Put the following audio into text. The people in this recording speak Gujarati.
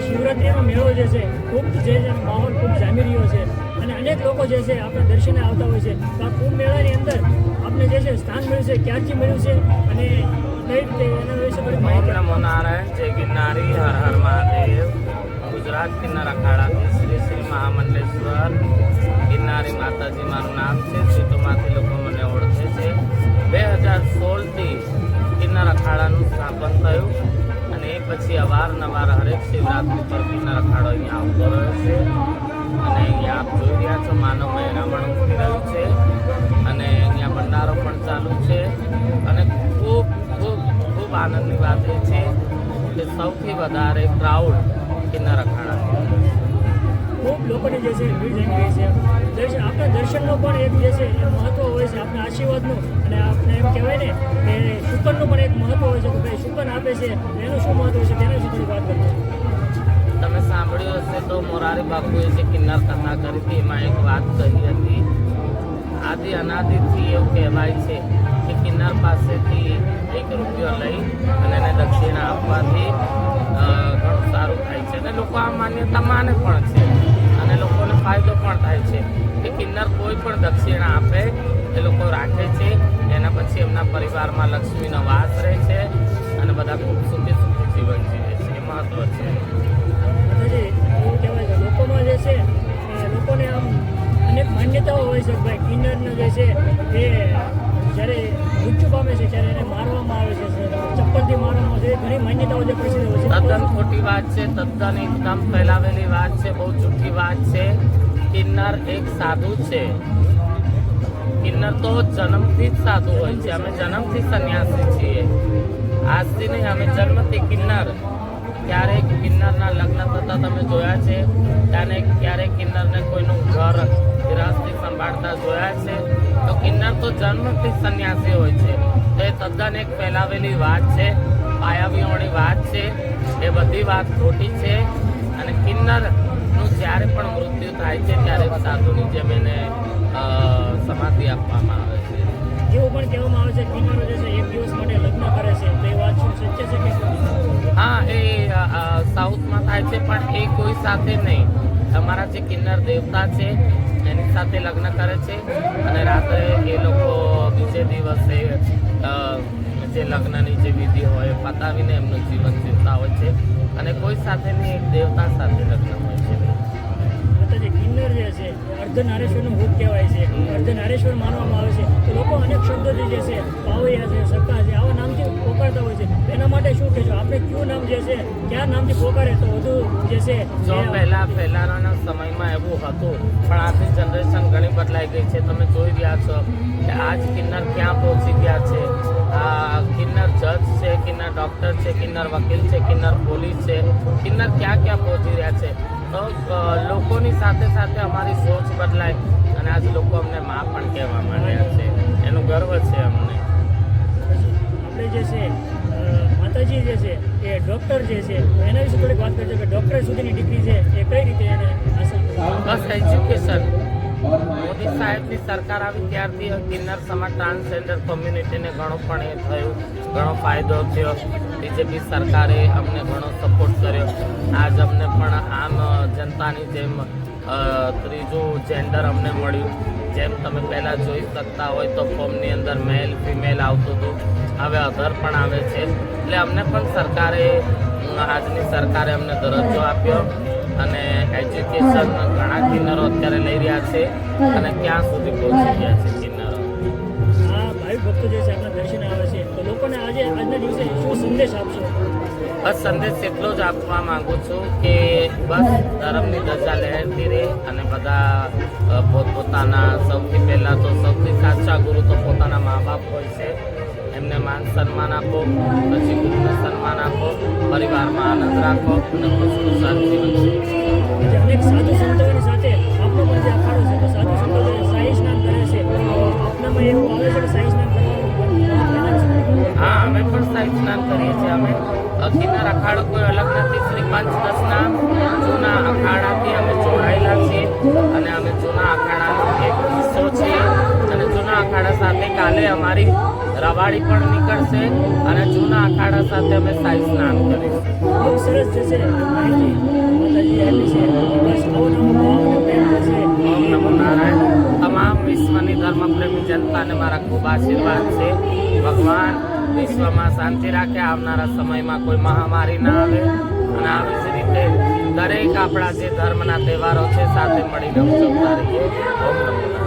શિવરાત્રીનો મેળો જે છે, ખૂબ જે છે માહોલ ખૂબ જામી રહ્યો છે અને અનેક લોકો જે છે આપણા દર્શને આવતા હોય છે. તો આ કુંભ મેળાની અંદર આપણે જે છે સ્થાન મળ્યું છે ક્યાંથી મળ્યું છે અને કઈ રીતે એના વિશે નમો નારાયણ જય ગિરનારી ગુજરાત કિન્નર અખાડાથી પછી અવારનવાર હરેક શિવરાત્રિ પર કિન્નર અખાડો અહીંયા આવતો રહ્યો છે. અને અહીંયા આપ જોઈ રહ્યા છો માનવ મહેરામણ ઉઠી રહ્યું છે. અને અહીંયા ભંડારો પણ ચાલુ છે. અને ખૂબ ખૂબ ખૂબ આનંદની વાત એ છે કે સૌથી વધારે ક્રાઉડ કિન્નર અખાડા લોકોની જે છે ભીડ જામી રહી છે. દર્શન આપણા દર્શનનો પણ એક જે છે એ મહત્વ હોય છે આપણા આશીર્વાદનું. અને આપણે એમ કહેવાય ને કે શુકનનું પણ એક મહત્વ હોય છે કે ભાઈ શુકન આપે છે, એનું શું મહત્વ છે, તેના વિશે થોડી વાત કરજો તમે સાંભળ્યું હશે તો મોરારી બાપુએ જે કિન્નર કથા કરી હતી, એમાં એક વાત કહી હતી. આદિ અનાદિથી એવું કહેવાય છે કે કિન્નર પાસેથી એક રૂપિયો લઈ અને એને દક્ષિણા આપવાથી ઘણું સારું થાય છે. અને લોકો આ માન્યતા માને પણ છે. ફાયદો પણ થાય છે કે કિન્નર કોઈ પણ દક્ષિણા આપે એ લોકો રાખે છે. એના પછી એમના પરિવારમાં લક્ષ્મીનો વાસ રહે છે અને બધા ખૂબ સુખી સુખી જીવન જીવે છે. એ મહત્વ છે. એવું કહેવાય લોકોમાં જે છે લોકોને આમ અનેક માન્યતાઓ હોય છે ભાઈ કિન્નરનો જે છે એ જ્યારે મૃત્યુ પામે છે ત્યારે એને મારવામાં આવે છે ચપ્પલથી મારવામાં આવે છે. ઘણી માન્યતાઓ જે પ્રસિદ્ધ હોય છે. તદ્દન ખોટી વાત છે તદ્દન એકદમ ફેલાવેલી વાત છે બહુ જૂઠી વાત છે. કિન્નર એક સાધુ છે. કિન્નર તો જન્મથી જ સાધુ હોય છે. અમે જન્મથી સંન્યાસી છીએ. આજથી નહીં, અમે જન્મથી કિન્નર. ક્યારેક કિન્નરના લગ્ન થતા તમે જોયા છે? ત્યારે ક્યારેક કિન્નરને કોઈનું ઘર ગૃહસ્થી સંભાળતા જોયા છે? તો કિન્નર તો જન્મથી જ સંન્યાસી હોય છે. તો એ તદ્દન એક ફેલાવેલી વાત છે પાયાવીઓની વાત છે. એ બધી વાત ખોટી છે. અને જ્યારે પણ મૃત્યુ થાય છે ત્યારે સાધુની જેમ એને સમાધિ આપવામાં આવે છે. એવું પણ કહેવામાં આવે છે કે જે છે એક દિવસ માટે લગ્ન કરે છે. તો એ વાત શું સત્ય છે કે હા એ સાઉથમાં થાય છે પણ એ કોઈ સાથે નહીં. અમારા જે કિન્નર દેવતા છે એની સાથે લગ્ન કરે છે. અને રાત્રે એ લોકો બીજે દિવસે જે લગ્નની જે વિધિ હોય પતાવીને એમનું જીવન જીવતા હોય છે. અને કોઈ સાથે નહીં એક દેવતા સાથે લગ્ન હોય કિન્નર જે છે એ અર્ધનારેશ્વરનું ભૂત કહેવાય છે અર્ધનારેશ્વર માનવામાં આવે છે. તો લોકો અનેક શબ્દો જે છે પાવૈયા છે સક્કા છે આવા નામથી પોકારતા હોય છે. એના માટે શું કહેશો? આપણે કયું નામ જે છે કયા નામથી પોકારે તો વધુ જે છે જો પહેલા પહેલાના સમયમાં એવું હતું પણ આજની જનરેશન ઘણી બદલાઈ ગઈ છે. તમે જોઈ રહ્યા છો કે આજ કિન્નર ક્યાં પહોંચી ગયા છે? આ કિન્નર જજ છે કિન્નર ડૉક્ટર છે કિન્નર વકીલ છે કિન્નર પોલીસ છે. કિન્નર ક્યાં ક્યાં પહોંચી રહ્યા છે? તો લોકોની સાથે સાથે અમારી સોચ બદલાય અને આજ લોકો અમને મા પણ કહેવા માંડ્યા છે. એનું ગર્વ છે અમને. આપણે જે છે માતાજી જે છે એ ડૉક્ટર જે છે એના વિશે થોડીક વાત કરજો કે ડૉક્ટર સુધીની ડિગ્રી છે એ કઈ રીતે એને હાંસલ? બસ એજ્યુકેશન મોદી સાહેબની સરકાર આવી ત્યારથી કિન્નર સમાજ ટ્રાન્સજેન્ડર કોમ્યુનિટીને ઘણો પણ એ થયું. ઘણો ફાયદો થયો. બીજેપી સરકારે અમને ઘણો સપોર્ટ કર્યો. આજ અમને પણ આમ જનતાની જેમ ત્રીજું જેન્ડર અમને મળ્યું. જેમ તમે પહેલાં જોઈ શકતા હોય તો ફોર્મની અંદર મેલ ફિમેલ આવતું હતું. હવે અધર પણ આવે છે. એટલે અમને પણ સરકારે, આજની સરકારે અમને દરજ્જો આપ્યો અને એજ્યુકેશન ઘણા કિન્નરો અત્યારે લઈ રહ્યા છે અને ક્યાં સુધી પહોંચી ગયા છે. આજના દિવસે શું સંદેશ આપશો બસ સંદેશ એટલો જ આપવા માંગુ છું કે બસ ધર્મની ધજા લહેરતી રહે અને બધા પોતપોતાના સૌથી પહેલાં તો સૌથી સાચા ગુરુ તો પોતાના મા બાપ હોય છે. એમને માન સન્માન આપો, પછી ગુરુને સન્માન આપો, પરિવારમાં આનંદ રાખો અને ખુશખુશાલ જીવન જીવો. સાહિબ સ્નાન કરીએ છીએ અમે. કિન્નર અખાડો કોઈ અલગ નથી. શ્રી પંચદશના જૂના અખાડાથી અમે જોડાયેલા છીએ અને અમે જૂના અખાડાનો એક હિસ્સો છીએ. અને જૂના અખાડા સાથે કાલે અમારી રવાડી પણ નીકળશે અને જૂના અખાડા સાથે અમે સાઈ સ્નાન કરીશું. બહુ સરસ જે છે માહિતી માતાજી આપી છે. બસ આવો નવો ભાવ અને પ્રેમ જે છે. ઓમ નમો નારાયણ. તમામ વિશ્વની ધર્મપ્રેમી જનતાને મારા ખૂબ આશીર્વાદ છે. ભગવાન વિશ્વમાં શાંતિ રાખે આવનારા સમયમાં કોઈ મહામારી ના આવે. અને આવી જ રીતે દરેક આપણા જે ધર્મના તહેવારો છે, સાથે મળીને ઉજવતા રહીએ. ઓમ નમો